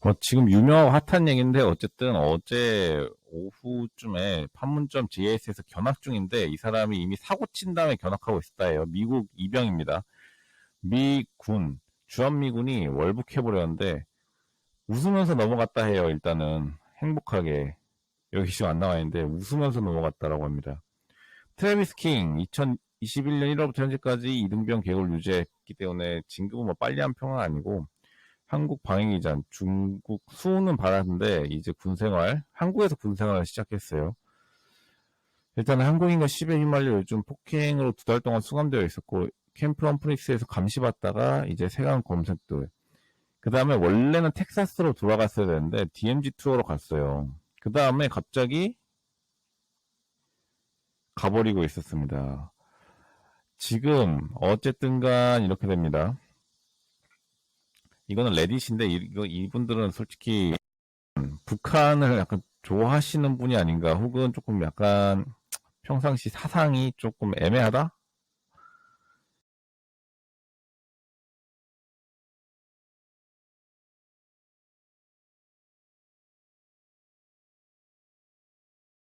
뭐 지금 유명하고 핫한 얘기인데 어쨌든 어제 오후쯤에 판문점 JS에서 견학 중인데 이 사람이 이미 사고 친 다음에 견학하고 있었다 해요. 미국 이병입니다. 미군 주한미군이 월북해버렸는데 웃으면서 넘어갔다 해요. 일단은 행복하게 여기 지금 안 나와 있는데 웃으면서 넘어갔다라고 합니다. 트래비스 킹 2021년 1월부터 현재까지 이등병 계획을 유지했기 때문에 진급은 뭐 빨리 한 평은 아니고 한국 방위기장 중국 수호는 받았는데 이제 군생활 한국에서 군생활을 시작했어요. 일단은 한국인과 10에 휘말려 요즘 폭행으로 두 달 동안 수감되어 있었고 캠프 럼프릭스에서 감시받다가 이제 세관 검색도 그 다음에 원래는 텍사스로 돌아갔어야 되는데 DMZ 투어로 갔어요. 그 다음에 갑자기 가버리고 있었습니다. 지금 어쨌든간 이렇게 됩니다. 이거는 레딧인데 이거 이분들은 솔직히 북한을 약간 좋아하시는 분이 아닌가? 혹은 조금 약간 평상시 사상이 조금 애매하다